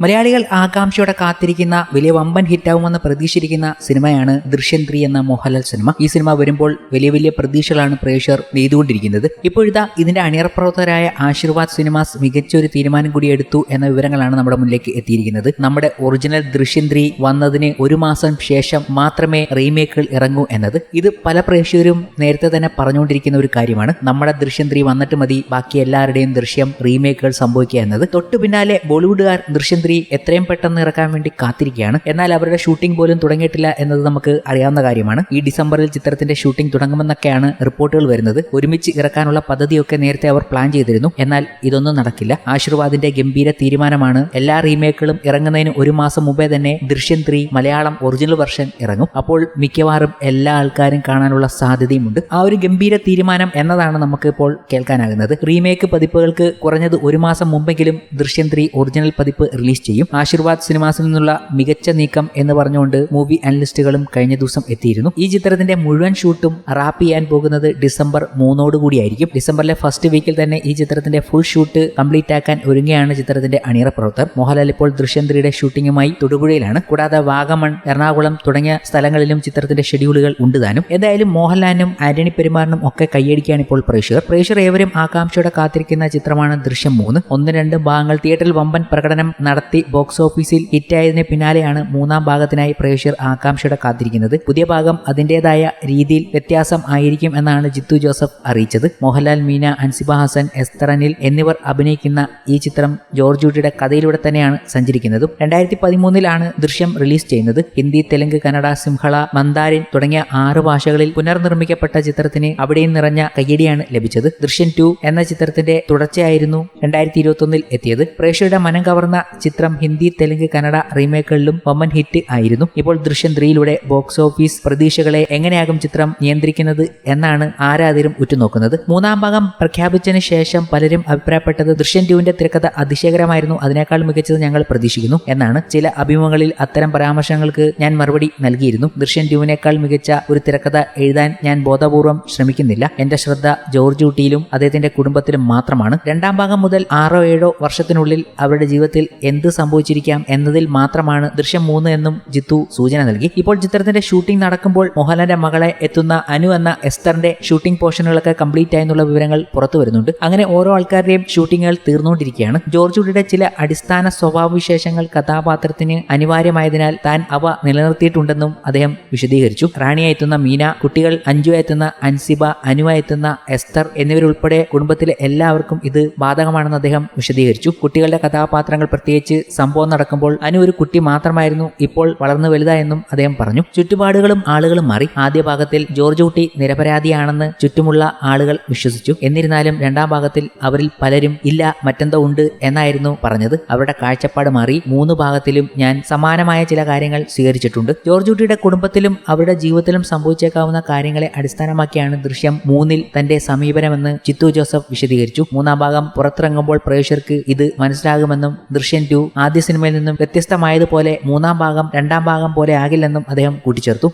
മലയാളികൾ ആകാംക്ഷയോടെ കാത്തിരിക്കുന്ന വലിയ വമ്പൻ ഹിറ്റാവുമെന്ന് പ്രതീക്ഷിച്ചിരിക്കുന്ന സിനിമയാണ് ദൃശ്യം എന്ന മോഹൻലാൽ സിനിമ. ഈ സിനിമ വരുമ്പോൾ വലിയ വലിയ പ്രതീക്ഷകളാണ് പ്രേക്ഷകർ നെയ്തുകൊണ്ടിരിക്കുന്നത്. ഇപ്പോഴിതാ ഇതിന്റെ അണിയറപ്രവർത്തകരായ ആശീർവാദ് സിനിമാസ് മികച്ച ഒരു തീരുമാനം കൂടി എടുത്തു എന്ന വിവരങ്ങളാണ് നമ്മുടെ മുന്നിലേക്ക് എത്തിയിരിക്കുന്നത്. നമ്മുടെ ഒറിജിനൽ ദൃശ്യം വന്നതിന് ഒരു മാസം ശേഷം മാത്രമേ റീമേക്കുകൾ ഇറങ്ങൂ എന്നത് ഇത് പല പ്രേക്ഷകരും നേരത്തെ തന്നെ പറഞ്ഞുകൊണ്ടിരിക്കുന്ന ഒരു കാര്യമാണ്. നമ്മുടെ ദൃശ്യം ത്രീ വന്നിട്ട് മതി ബാക്കി എല്ലാവരുടെയും ദൃശ്യം റീമേക്കുകൾ സംഭവിക്കുക എന്നത്. തൊട്ടു പിന്നാലെ ബോളിവുഡുകാർ ദൃശ്യം ത്രീ എത്രയും പെട്ടെന്ന് ഇറക്കാൻ വേണ്ടി കാത്തിരിക്കുകയാണ്. എന്നാൽ അവരുടെ ഷൂട്ടിംഗ് പോലും തുടങ്ങിയിട്ടില്ല എന്നത് നമുക്ക് അറിയാവുന്ന കാര്യമാണ്. ഈ ഡിസംബറിൽ ചിത്രത്തിന്റെ ഷൂട്ടിംഗ് തുടങ്ങുമെന്നൊക്കെയാണ് റിപ്പോർട്ടുകൾ വരുന്നത്. ഒരുമിച്ച് ഇറക്കാനുള്ള പദ്ധതിയൊക്കെ നേരത്തെ അവർ പ്ലാൻ ചെയ്തിരുന്നു. എന്നാൽ ഇതൊന്നും നടക്കില്ല. ആശീർവാദിന്റെ ഗംഭീര തീരുമാനമാണ് എല്ലാ റീമേക്കുകളും ഇറങ്ങുന്നതിന് ഒരു മാസം മുമ്പേ തന്നെ ദൃശ്യം ത്രീ മലയാളം ഒറിജിനൽ വെർഷൻ ഇറങ്ങും. അപ്പോൾ മിക്കവാറും എല്ലാ ആൾക്കാരും കാണാനുള്ള സാധ്യതയുമുണ്ട്. ആ ഒരു ഗംഭീര തീരുമാനം എന്നതാണ് നമുക്ക് ഇപ്പോൾ കേൾക്കാനാകുന്നത്. റീമേക്ക് പതിപ്പുകൾക്ക് കുറഞ്ഞത് ഒരു മാസം മുമ്പെങ്കിലും ദൃശ്യം ത്രീ ഒറിജിനൽ പതിപ്പ് റിലീസ് ചെയ്യും. ആശീർവാദ് സിനിമാസിൽ നിന്നുള്ള മികച്ച നീക്കം എന്ന് പറഞ്ഞുകൊണ്ട് മൂവി അനലിസ്റ്റുകളും കഴിഞ്ഞ ദിവസം എത്തിയിരുന്നു. ഈ ചിത്രത്തിന്റെ മുഴുവൻ ഷൂട്ടും റാപ്പ് ചെയ്യാൻ പോകുന്നത് ഡിസംബർ മൂന്നോടുകൂടിയായിരിക്കും ഡിസംബറിലെ ഫസ്റ്റ് വീക്കിൽ തന്നെ ഈ ചിത്രത്തിന്റെ ഫുൾ ഷൂട്ട് കംപ്ലീറ്റ് ആക്കാൻ ഒരുങ്ങുകയാണ് ചിത്രത്തിന്റെ അണിയറ പ്രവർത്തകർ. മോഹൻലാൽ ഇപ്പോൾ ദൃശ്യം ത്രീയുടെ ഷൂട്ടിങ്ങുമായി തൊടുപുഴയിലാണ്. കൂടാതെ വാഗമൺ എറണാകുളം തുടങ്ങിയ സ്ഥലങ്ങളിലും ചിത്രത്തിന്റെ ഷെഡ്യൂളുകൾ ഉണ്ട് താനും. എന്തായാലും മോഹൻലാലിനും ആന്റണി പെരുമാറിനും ഒക്കെ കൈയടിക്കുകയാണ് ഇപ്പോൾ പ്രേക്ഷകർ. പ്രേക്ഷകർ ഏവരും ആകാംക്ഷയോടെ കാത്തിരിക്കുന്ന ചിത്രമാണ് ദൃശ്യം മൂന്ന്. ഒന്ന് രണ്ട് ഭാഗങ്ങൾ തിയേറ്ററിൽ വമ്പൻ പ്രകടനം നടത്തി ബോക്സ് ഓഫീസിൽ ഹിറ്റായതിന് പിന്നാലെയാണ് മൂന്നാം ഭാഗത്തിനായി പ്രേക്ഷകർ ആകാംക്ഷയുടെ കാത്തിരിക്കുന്നത്. പുതിയ ഭാഗം അതിന്റെതായ രീതിയിൽ വ്യത്യാസം ആയിരിക്കും എന്നാണ് ജിത്തു ജോസഫ് അറിയിച്ചത്. മോഹൻലാൽ മീന അൻസിബ ഹസൻ എസ്തറനിൽ എന്നിവർ അഭിനയിക്കുന്ന ഈ ചിത്രം ജോർജ് ഊട്ടിയുടെ കഥയിലൂടെ തന്നെയാണ് സഞ്ചരിക്കുന്നതും. രണ്ടായിരത്തി പതിമൂന്നിലാണ് ദൃശ്യം റിലീസ് ചെയ്യുന്നത്. ഹിന്ദി തെലുങ്ക് കന്നഡ സിംഹള മന്ദാരിൻ തുടങ്ങിയ ആറ് ഭാഷകളിൽ പുനർനിർമ്മിക്കപ്പെട്ട ചിത്രത്തിന് അവിടെയും നിറഞ്ഞ കയ്യടിയാണ് ലഭിച്ചത്. ദൃശ്യം ടു എന്ന ചിത്രത്തിന്റെ തുടർച്ചയായിരുന്നു രണ്ടായിരത്തി ഇരുപത്തി എത്തിയത്. പ്രേക്ഷകരുടെ മനം കവർന്ന ചിത്രം ഹിന്ദി തെലുങ്ക് കന്നഡ റീമേക്കുകളിലും വമ്പൻ ഹിറ്റ് ആയിരുന്നു. ഇപ്പോൾ ദൃശ്യം ത്രീയിലൂടെ ബോക്സ് ഓഫീസ് പ്രതീക്ഷകളെ എങ്ങനെയാകും ചിത്രം നിയന്ത്രിക്കുന്നത് എന്നാണ് ആരാധകരും ഉറ്റുനോക്കുന്നത്. മൂന്നാം ഭാഗം പ്രഖ്യാപിച്ചതിന് ശേഷം പലരും അഭിപ്രായപ്പെട്ടത് ദൃശ്യം ടുവിന്റെ തിരക്കഥ അതിശയകരമായിരുന്നു അതിനേക്കാൾ മികച്ചത് ഞങ്ങൾ പ്രതീക്ഷിക്കുന്നു എന്നാണ്. ചില അഭിമുഖങ്ങളിൽ അത്തരം പരാമർശങ്ങൾക്ക് ഞാൻ മറുപടി നൽകിയിരുന്നു. ദൃശ്യം ടുവിനേക്കാൾ മികച്ച ഒരു തിരക്കഥ എഴുതാൻ ഞാൻ ബോധപൂർവം ശ്രമിക്കുന്നില്ല. എന്റെ ശ്രദ്ധ ജോർജ് ഊട്ടിയിലും അദ്ദേഹത്തിന്റെ കുടുംബത്തിലും മാത്രമാണ്. രണ്ടാം ഭാഗം മുതൽ ആറോ ഏഴോ വർഷത്തിനുള്ളിൽ അവരുടെ ജീവിതത്തിൽ എന്ത് സംഭവിച്ചിരിക്കാം എന്നതിൽ മാത്രമാണ് ദൃശ്യം മൂന്ന് എന്നും ജിത്തു സൂചന നൽകി. ഇപ്പോൾ ചിത്രത്തിന്റെ ഷൂട്ടിംഗ് നടക്കുമ്പോൾ മോഹൻലാലിന്റെ മകളെ എത്തുന്ന അനു എന്ന എസ്തറിന്റെ ഷൂട്ടിംഗ് പോർഷനുകളൊക്കെ കംപ്ലീറ്റ് ആയെന്നുള്ള വിവരങ്ങൾ പുറത്തു വരുന്നുണ്ട്. അങ്ങനെ ഓരോ ആൾക്കാരുടെയും ഷൂട്ടിങ്ങുകൾ തീർന്നുകൊണ്ടിരിക്കുകയാണ്. ജോർജ് ഉഡിയുടെ ചില അടിസ്ഥാന സ്വഭാവവിശേഷങ്ങൾ കഥാപാത്രത്തിന് അനിവാര്യമായതിനാൽ താൻ അവ നിലനിർത്തിയിട്ടുണ്ടെന്നും അദ്ദേഹം വിശദീകരിച്ചു. റാണിയായി എത്തുന്ന മീന കുട്ടികൾ അഞ്ജുവായി എത്തുന്ന അൻസിബ അനുവായി എത്തുന്ന എസ്തർ എന്നിവരുൾപ്പെടെ കുടുംബത്തിലെ എല്ലാവർക്കും ഇത് ബാധകമാണെന്ന് അദ്ദേഹം വിശദീകരിച്ചു. കുട്ടികളുടെ കഥാപാത്രങ്ങൾ പ്രത്യേകിച്ച് സംഭവം നടക്കുമ്പോൾ അനു ഒരു കുട്ടി മാത്രമായിരുന്നു ഇപ്പോൾ വളർന്നു വലുതായെന്നും അദ്ദേഹം പറഞ്ഞു. ചുറ്റുപാടുകളും ആളുകളും മാറി. ആദ്യ ഭാഗത്തിൽ ജോർജ് കുട്ടി നിരപരാധിയാണെന്ന് ചുറ്റുമുള്ള ആളുകൾ വിശ്വസിച്ചു. എന്നിരുന്നാലും രണ്ടാം ഭാഗത്തിൽ അവരിൽ പലരും ഇല്ല മറ്റെന്തോ ഉണ്ട് എന്നായിരുന്നു പറഞ്ഞത്. അവരുടെ കാഴ്ചപ്പാട് മാറി. മൂന്ന് ഭാഗത്തിലും ഞാൻ സമാനമായ ചില കാര്യങ്ങൾ സ്വീകരിച്ചിട്ടുണ്ട്. ജോർജ് കുട്ടിയുടെ കുടുംബത്തിലും അവരുടെ ജീവിതത്തിലും സംഭവിച്ചേക്കാവുന്ന കാര്യങ്ങളെ അടിസ്ഥാനമാക്കിയാണ് ദൃശ്യം മൂന്നിൽ തന്റെ സമീപനമെന്ന് ചിത്തു ജോസഫ് വിശദീകരിച്ചു. മൂന്നാം ഭാഗം പുറത്തിറങ്ങുമ്പോൾ പ്രേക്ഷകർക്ക് ഇത് മനസ്സിലാകുമെന്നും ദൃശ്യം ടു ആദ്യ സിനിമയിൽ നിന്നും വ്യത്യസ്തമായതുപോലെ മൂന്നാം ഭാഗം രണ്ടാം ഭാഗം പോലെ ആകില്ലെന്നും അദ്ദേഹം കൂട്ടിച്ചേർത്തു.